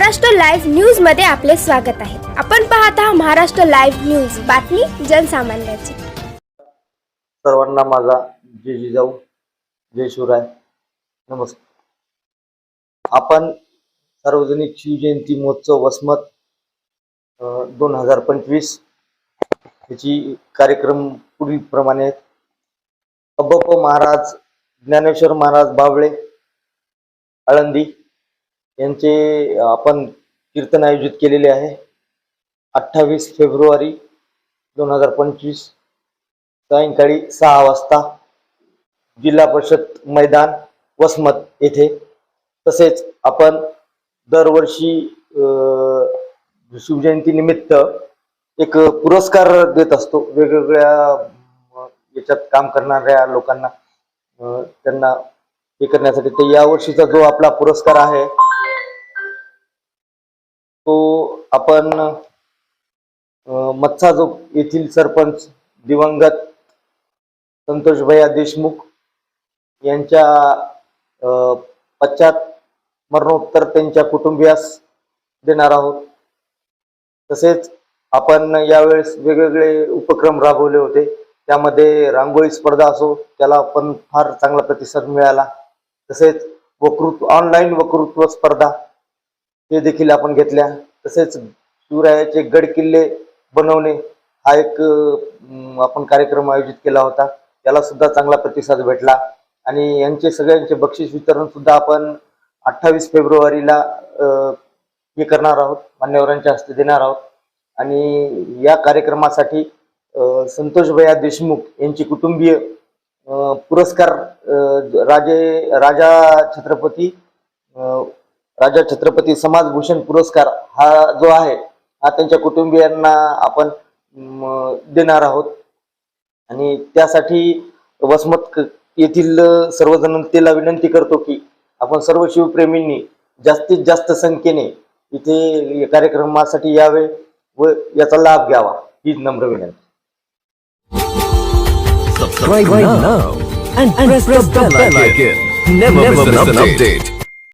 Maharashtra live न्यूजमध्ये आपले स्वागत आहे. आपण पाहत आहात महाराष्ट्र लाईव्ह न्यूज. बातमी जनसामान्याची. सर्वांना माझा जय जिजाऊ जय शिवराय. नमस्कार. आपण सार्वजनिक शिवजयंती महोत्सव वसमत दोन हजार पंचवीस याची कार्यक्रम पुढीलप्रमाणे आहेत. महाराज ज्ञानेश्वर महाराज बावळे आळंदी यांचे आपण कीर्तन आयोजित केलेले आहे. अठ्ठावीस फेब्रुवारी दोन हजार पंचवीस सायंकाळी सहा वाजता जिल्हा परिषद मैदान वसमत येथे. तसेच आपण दरवर्षी शिवजयंतीनिमित्त शिवजयंती निमित्त एक पुरस्कार देत असतो. वेगवेगळ्या याच्यात काम करणाऱ्या लोकांना त्यांना हे करण्यासाठी. तर यावर्षीचा जो आपला पुरस्कार आहे तो आपण मत्साजोग जो येथील सरपंच दिवंगत संतोष भैया देशमुख यांच्या पश्चात मरणोत्तर त्यांच्या कुटुंबियास देणार आहोत. तसेच आपण यावेळेस वेगवेगळे उपक्रम राबवले होते. त्यामध्ये रांगोळी स्पर्धा असो त्याला पण फार चांगला प्रतिसाद मिळाला. तसेच वक्तृत्व ऑनलाईन वक्तृत्व स्पर्धा हे देखील आपण घेतल्या. तसेच शिवरायाचे गड किल्ले बनवणे हा एक आपण कार्यक्रम आयोजित केला होता. त्याला सुद्धा चांगला प्रतिसाद भेटला. आणि यांचे सगळ्यांचे बक्षीस वितरण सुद्धा आपण अठ्ठावीस फेब्रुवारीला हे करणार आहोत मान्यवरांच्या हस्ते देणार आहोत. आणि या कार्यक्रमासाठी अं, संतोष भैया देशमुख यांची कुटुंबीय पुरस्कार राजे राजा छत्रपती राजा छत्रपती समाजभूषण पुरस्कार हा जो आहे हा त्यांच्या कुटुंबियांना आपण देणार आहोत. आणि त्यासाठी वसमत क- येथील सर्व जनतेला विनंती करतो की आपण सर्व शिवप्रेमींनी जास्तीत जास्त संख्येने इथे या कार्यक्रमासाठी यावे व याचा लाभ घ्यावा ही नम्र विनंती.